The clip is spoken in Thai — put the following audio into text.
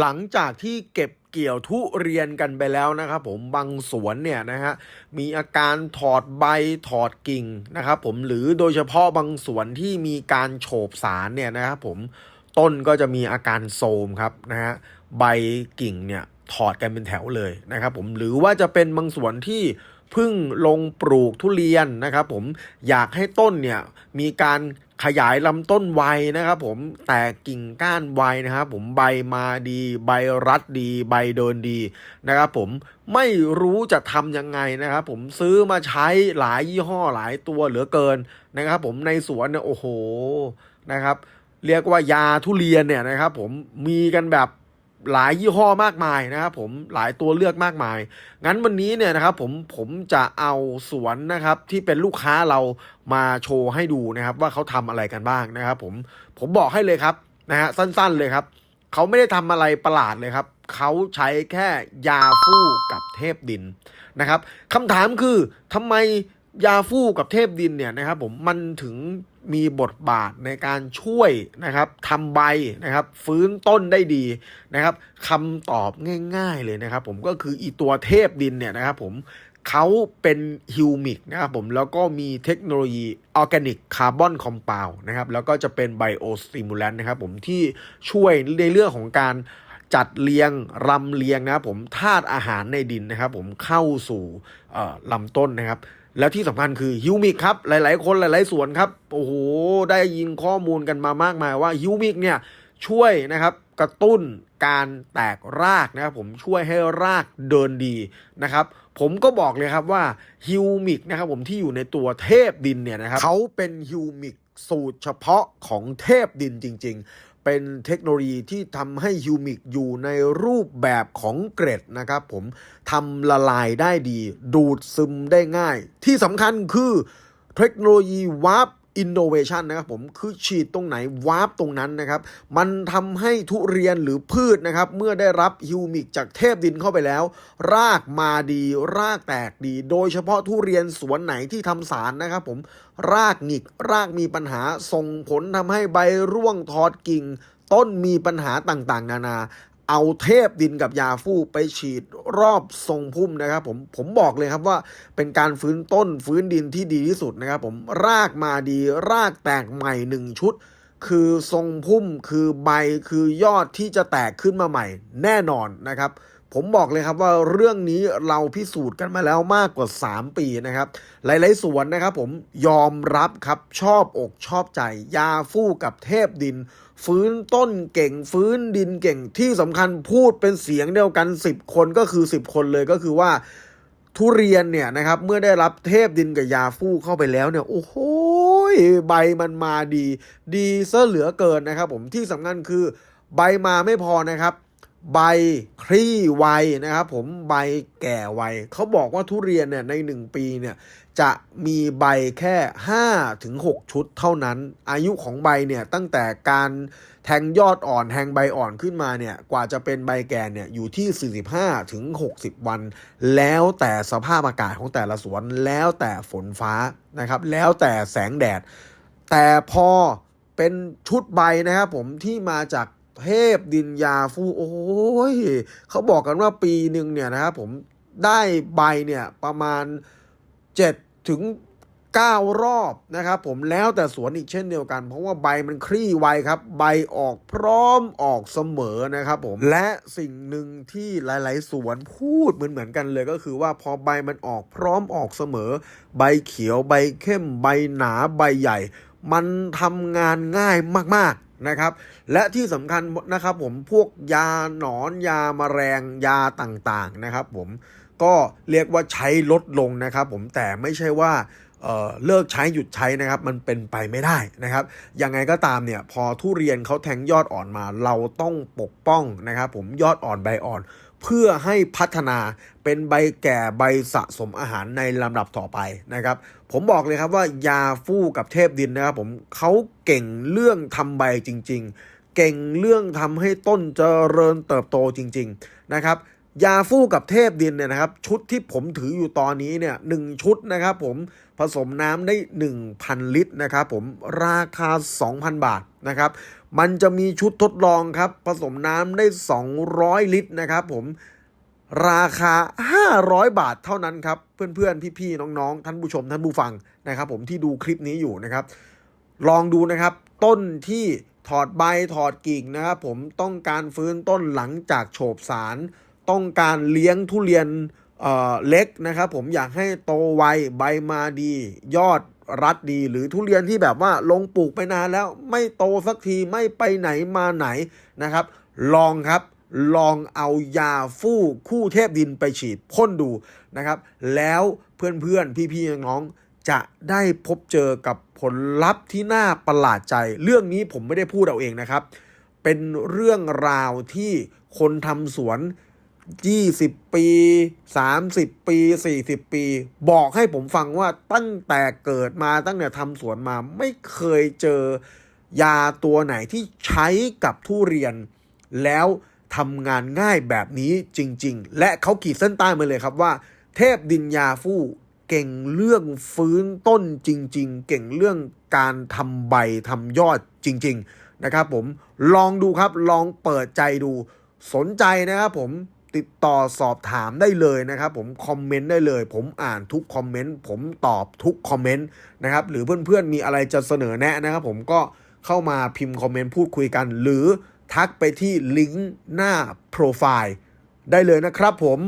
หลังจากที่เก็บเกี่ยวทุเรียนกันไปแล้วนะครับผมบางสวนเนี่ยนะฮะมีอาการถอดใบถอดกิ่งนะครับผมหรือโดยเฉพาะบางสวนที่มีการโฉบสารเนี่ยนะครับผมต้นก็จะมีอาการโทมครับนะฮะใบกิ่งเนี่ยถอดกันเป็นแถวเลยนะครับผมหรือว่าจะเป็นบางสวนที่ พิ่งลงปลูกทุเรียนนะครับ ผมอยากให้ต้นเนี่ยมีการขยายลำต้นไวนะครับ ผมแต่กิ่งก้านไวนะครับ ผมใบมาดี ใบรัดดี ใบเดินดีนะครับ ผมไม่รู้จะทำยังไงนะครับ ผมซื้อมาใช้หลายยี่ห้อหลายตัวเหลือเกินนะครับ ผมในสวนเนี่ยโอ้โหนะครับ เรียกว่ายาทุเรียนเนี่ยนะครับ ผมมีกันแบบ หลายยี่ห้อมากมายนะครับผมหลายตัวเลือกมากมาย งั้นวันนี้เนี่ยนะครับผมผมจะเอาสวนนะครับที่เป็นลูกค้าเรามาโชว์ให้ดูนะครับ ว่าเขาทำอะไรกันบ้างนะครับ ผมผมบอกให้เลยครับนะฮะสั้นๆเลยครับเขาไม่ได้ทำอะไรประหลาดเลยครับเขาใช้แค่ยาฟู่กับเทพดินนะครับคำถามคือทำไมยาฟู่กับเทพดินเนี่ยนะครับผมมันถึง มีบทบาทในการช่วยนะครับทำใบนะครับ ฟื้นต้นได้ดีนะครับคำตอบง่าย ๆเลยนะครับ ผมก็คืออีตัวเทพดินเนี่ยนะครับ ผมเขาเป็นฮิวมิกนะครับผมแล้วก็มีเทคโนโลยีออร์แกนิกคาร์บอนคอมเพลนะครับแล้วก็จะเป็นไบโอสติมูลันนะครับผมที่ช่วยในเรื่องของการจัดเรียงรำเรียงนะครับผมธาตุอาหารในดินนะครับ ผมเข้าสู่ลำต้นนะครับ แล้วที่สำคัญคือฮิวมิกครับ หลาย ๆ คนหลาย ๆ ส่วนครับ โอ้โห ได้ยินข้อมูลกันมามากมายว่าฮิวมิกเนี่ยช่วยนะครับกระตุ้นการแตกรากนะครับผมช่วยให้รากเดินดีนะครับ ผมก็บอกเลยครับว่าฮิวมิกนะครับผมที่อยู่ในตัวเทพดินเนี่ยนะครับเขาเป็นฮิวมิกสูตรเฉพาะของเทพดินจริง ๆ เป็นเทคโนโลยีที่ทำให้ฮิวมิกอยู่ในรูปแบบของเกรดนะครับผมทำละลายได้ดี ดูดซึมได้ง่าย ที่สำคัญคือเทคโนโลยีวาร์ป อินโนเวชันนะครับผมคือฉีดตรงไหนวาร์ปตรงนั้นนะครับ มันทำให้ทุเรียนหรือพืชนะครับ เมื่อได้รับฮิวมิกจากเทพดินเข้าไปแล้ว รากมาดี รากแตกดี โดยเฉพาะทุเรียนสวนไหนที่ทำสารนะครับผมรากหงิก รากมีปัญหาส่งผลทำให้ใบร่วงถอดกิ่ง ต้นมีปัญหาต่างๆ นานา เอาเทพดินกับยาฟู่ไปฉีดรอบทรงพุ่มนะครับผมผมบอกเลยครับว่าเป็นการฟื้นต้นฟื้นดินที่ดีที่สุดนะครับผมรากมาดีรากแตกใหม่หนึ่งชุด คือทรงพุ่มคือใบคือยอดที่จะแตกขึ้นมาใหม่แน่นอนนะครับ ผมบอกเลยครับว่าเรื่องนี้เราพิสูจน์กันมาแล้วมากกว่า 3 ปีนะครับ หลายๆสวนนะครับผมยอมรับครับชอบอกชอบใจ ยาฟู่กับเทพดิน ฟื้นต้นเก่งฟื้นดินเก่งที่สำคัญพูดเป็นเสียงเดียวกัน 10 คนก็คือ 10 คนเลยก็คือว่าทุเรียนเนี่ยนะครับเมื่อได้รับเทพดินกับยาฟู่เข้าไปแล้วเนี่ยโอ้โหใบมันมาดี ดีซะเหลือเกินนะครับ ผมที่สำคัญคือใบมาไม่พอนะครับ ใบคลี่ไวนะครับผมใบแก่ไวเขาบอกว่าทุเรียนเนี่ยใน 1 ปีเนี่ยจะมีใบแค่5ถึง6ชุดเท่านั้น อายุของใบเนี่ยตั้งแต่การแทงยอดอ่อนแทงใบอ่อนขึ้นมาเนี่ยกว่าจะเป็นใบแก่เนี่ยอยู่ที่ 45ถึง60 วัน แล้วแต่สภาพอากาศของแต่ละสวนแล้วแต่ฝนฟ้านะครับแล้วแต่แสงแดด แต่พอเป็นชุดใบนะครับผมที่มาจาก เทพดินยาฟูโอ้ยเขาบอกกันว่าปีหนึ่งเนี่ยนะครับผมได้ใบเนี่ยประมาณ 7 ถึง 9 รอบนะครับผมแล้วแต่สวนอีกเช่นเดียวกัน เพราะว่าใบมันคลี่ไวครับ ใบออกพร้อมออกเสมอนะครับผมและสิ่งหนึ่งที่หลาย ๆ สวนพูดเหมือนเหมือนกันเลยก็คือว่าพอใบมันออกพร้อมออกเสมอ ใบเขียวใบเข้มใบหนาใบใหญ่ มันทำงานง่ายมาก ๆ นะครับ และที่สำคัญนะครับผมพวกยาหนอนยามาแมลงยาต่างๆนะครับ ผมก็เรียกว่าใช้ลดลงนะครับ ผมแต่ไม่ใช่ว่า เเลิกใช้หยุดใช้นะครับ มันเป็นไปไม่ได้นะครับยังไงก็ตามเนี่ยพอทุเรียนเขาแทงยอดอ่อนมา เราต้องปกป้องนะครับ ผมยอดอ่อนใบอ่อน เพื่อให้พัฒนาเป็นใบแก่ใบสะสมอาหารในลำดับต่อไปนะครับ ผมบอกเลยครับว่ายาฟู่กับเทพดินนะครับ ผมเขาเก่งเรื่องทำใบจริง ๆ เก่งเรื่องทำให้ต้นเจริญเติบโตจริง ๆนะครับ ยาฟู่กับเทพดินเนี่ยนะครับ ชุดที่ผมถืออยู่ตอนนี้เนี่ยหนึ่งชุดนะครับผมผสมน้ำได้ 1,000 ลิตรนะครับผมราคา 2,000 บาทนะครับ มันจะมีชุดทดลองครับ ผสมน้ำได้ 200 ลิตรนะครับผมราคา 500 บาทเท่านั้นครับ เพื่อนๆ พี่ๆ น้องๆ ท่านผู้ชมท่านผู้ฟังนะครับ ผมที่ดูคลิปนี้อยู่นะครับ ลองดูนะครับ ต้นที่ถอดใบถอดกิ่งนะครับ ผมต้องการฟื้นต้นหลังจากโฉบสาร ต้องการเลี้ยงทุเรียนเเล็กนะครับ ผมอยากให้โตไวใบมาดี ยอดรัดดี หรือทุเรียนที่แบบว่าลงปลูกไปนานแล้วไม่โตสักทีไม่ไปไหนมาไหนนะครับ ลองครับลองเอายาฟู่คู่เทพดินไปฉีดพ่นดูนะครับ แล้วเพื่อนๆ พี่ๆน้องๆจะได้พบเจอกับผลลัพธ์ที่น่าประหลาดใจ เรื่องนี้ผมไม่ได้พูดเอาเองนะครับ เป็นเรื่องราวที่คนทำสวน 20ปี30ปี40ปี บอกให้ผมฟังว่าตั้งแต่เกิดมาตั้งแต่ทำสวนมาไม่เคยเจอยาตัวไหนที่ใช้กับทุเรียน แล้วทำงานง่ายแบบนี้จริง ๆ และเขาขีดเส้นใต้มาเลยครับว่า เทพดินยาฟู่เก่งเรื่องฟื้นต้นจริง ๆ เก่งเรื่องการทำใบทำยอดจริง ๆ นะครับผมลองดูครับลองเปิดใจดูสนใจนะครับผม ติดต่อสอบถามได้เลยนะครับ ผมคอมเมนต์ได้เลย ผมอ่านทุกคอมเมนต์ผมตอบทุกคอมเมนต์นะครับหรือเพื่อนๆมีอะไรจะเสนอแนะนะครับ ผมก็เข้ามาพิมพ์คอมเมนต์พูดคุยกัน หรือทักไปที่ลิงก์หน้าโปรไฟล์ได้เลยนะครับผม